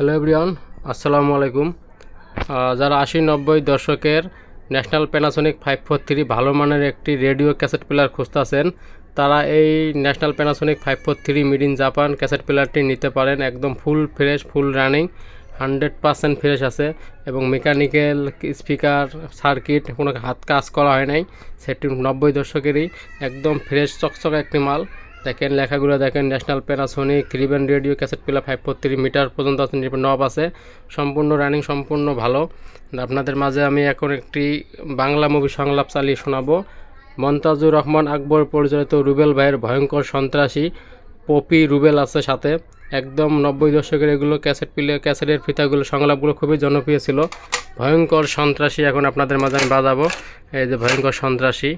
Hello everyone আসসালামু আলাইকুম। যারা আশি নব্বই দশকের National Panasonic five four three ভালো মানের একটি রেডিও ক্যাসেট প্লেয়ার খুঁজতেছেন, তারা এই National Panasonic five four three made in Japan cassette প্লেয়ারটি নিতে পারেন, একদম full fresh full running hundred percent fresh আছে এবং মেকানিক্যাল স্পিকার সার্কিট কোনো হাত কাজ করা হয় নাই, সেটি নব্বই দশকেরই, একদম ফ্রেশ চকচকে একটি মাল। দেখেন লেখাগুলো দেখেন National Panasonic রিবেন radio cassette player five four three meter পর্যন্ত আছে নব আছে। সম্পূর্ণ রানিং সম্পূর্ণ ভালো। আপনাদের মাঝে আমি এখন একটি বাংলা মুভি সংলাপ চালিয়ে শোনাবো। মন্তাজুর রহমান আকবর পরিচালিত রুবেল ভাইয়ের ভয়ঙ্কর সন্ত্রাসী পপি রুবেল আছে সাথে। একদম নব্বই দশকের এগুলো ক্যাসেট প্লে ক্যাসেটের ফিতাগুলো সংলাপগুলো খুবই জনপ্রিয় ছিল। ভয়ঙ্কর সন্ত্রাসী এখন আপনাদের মাঝে আমি বাজাবো। এই যে ভয়ঙ্কর সন্ত্রাসী।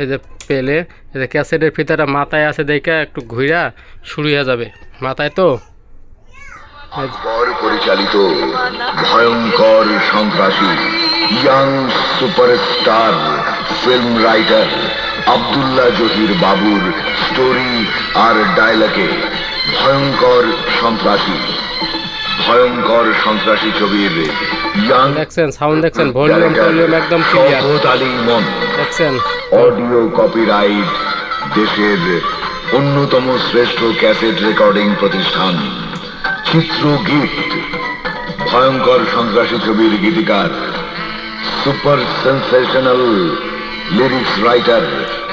এই যে পেলে, এই যে ক্যাসেটের ফিতাটা মাথায় আছে দেখে একটু ঘুরা শুরু হয়ে যাবে। মাথায় তো? পরিচালিত ভয়ঙ্কর সন্ত্রাসী young superstar film writer Abdullah Zahir বাবুর স্টোরি আর ডায়লগে ভয়ঙ্কর সন্ত্রাসী। ভয়ঙ্কর সন্ত্রাসী ছবির ইয়াং দেখছেন সাউন্ড দেখছেন ভলিউম ভলিউম একদম ক্লিয়ার আলী মন। দেখছেন। অডিও কপিরাইট দেশের অন্যতম শ্রেষ্ঠ ক্যাসেট রেকর্ডিং প্রতিষ্ঠান চিত্রগীত। ভয়ঙ্কর সন্ত্রাসী ছবির গীতিকার সুপার সেন্সেশনাল লিরিক্স রাইটার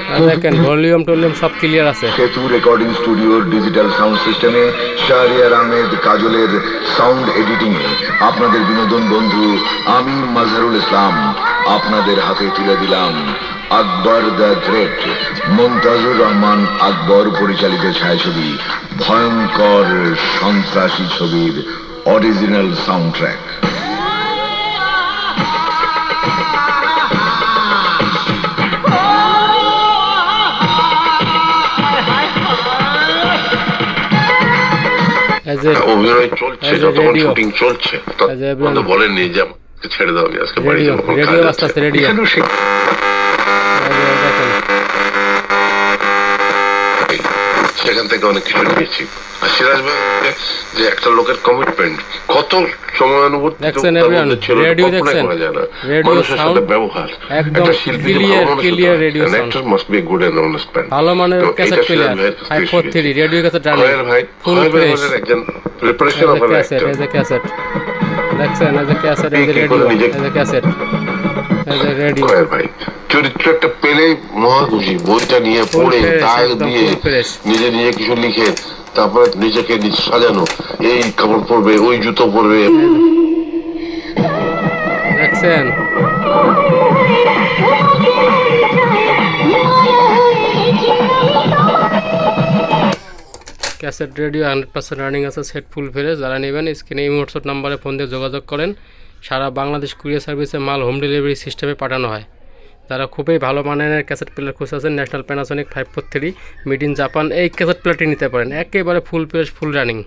দেখেন ভলিউম টলিউম সব ক্লিয়ার আছে। সেতু রেকর্ডিং স্টুডিওর ডিজিটাল সাউন্ড সিস্টেমে শাহরিয়ার আহমেদ কাজলের সাউন্ড এডিটিং আপনাদের বিনোদন বন্ধু আমি মাজহারুল ইসলাম আপনাদের হাতে তুলে দিলাম আকবর দ্য গ্রেট, মমতাজুর রহমান আকবর পরিচালিত ছায়াছবি, ভয়ঙ্কর সন্ত্রাসী ছবির অরিজিনাল সাউন্ড অভিনয় চলছে যতক্ষণ। শুটিং চলছে ততক্ষণ বলেননি যে আমাকে ছেড়ে দাও আমি আজকে বাড়ি যাব রেডিও আস্তে আস্তে রেডিও সেখান থেকে অনেক কিছু নিয়েছি আর সিরাজ ভাই যে একটা লোকের কমিটমেন্ট কত ছিল? করা যায় না। মানুষের সাথে ব্যবহার। একটা শিল্পী man। ভালো মানের ক্যাসেট প্লেয়ার রেডিও ক্যাসেট ভাই ফুল একজন প্রিপারেশন অফ ক্যাসেট ক্যাসেট দেখছেন ক্যাসেট রেডিও ক্যাসেট রেডিও ভাই। চরিত্র একটা পেলেই মহা খুশি। বইটা নিয়ে পড়ে দাগ দিয়ে নিজে নিজে কিছু লিখে তারপরে নিজেকে সাজানো। এই কাপড় পরবে ওই জুতো পরবে। দেখছেন? Cassette radio hundred percent running আছে সেট ফুল ফেলে। যারা নেবেন স্ক্রিনে এই হোয়াটসঅ্যাপ নাম্বারে ফোন দিয়ে যোগাযোগ করেন। সারা বাংলাদেশ কুরিয়ার সার্ভিসে মাল হোম ডেলিভারি সিস্টেমে পাঠানো হয়। যারা খুবই ভালো মানের ক্যাসেট প্লেয়ার খুঁজতেছেন National Panasonic five four three made in Japan এই ক্যাসেট প্লেয়ারটি নিতে পারেন। একেবারে ফুল প্লেস ফুল রানিং